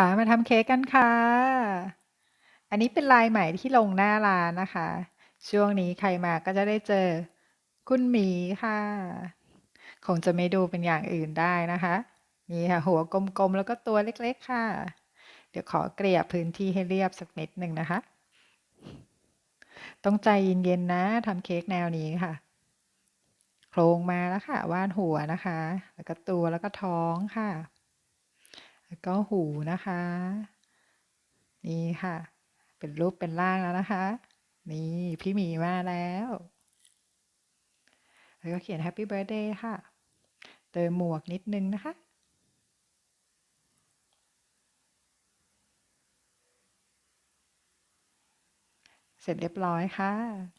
พามาทำเค้กกันค่ะ อันนี้เป็นลายใหม่ที่ลงหน้าร้านนะคะ ช่วงนี้ใครมาก็จะได้เจอคุณหมีค่ะ คงจะไม่ดูเป็นอย่างอื่นได้นะคะนี่ค่ะหัวกลมๆ แล้วก็ตัวเล็กๆค่ะ เดี๋ยวขอเกลี่ยพื้นที่ให้เรียบสักนิดหนึ่งนะคะ ต้องใจเย็นๆนะทำเค้กแนวนี้ค่ะ โครงมาแล้วค่ะวาดหัวนะคะ แล้วก็ตัวแล้วก็ท้องค่ะ แล้วก็หูนะคะ นี่ค่ะ เป็นรูปเป็นร่างแล้วนะคะ นี่พี่หมีมาแล้ว แล้วก็เขียน Happy Birthday ค่ะ เติมหมวกนิดนึงนะคะเสร็จเรียบร้อยค่ะ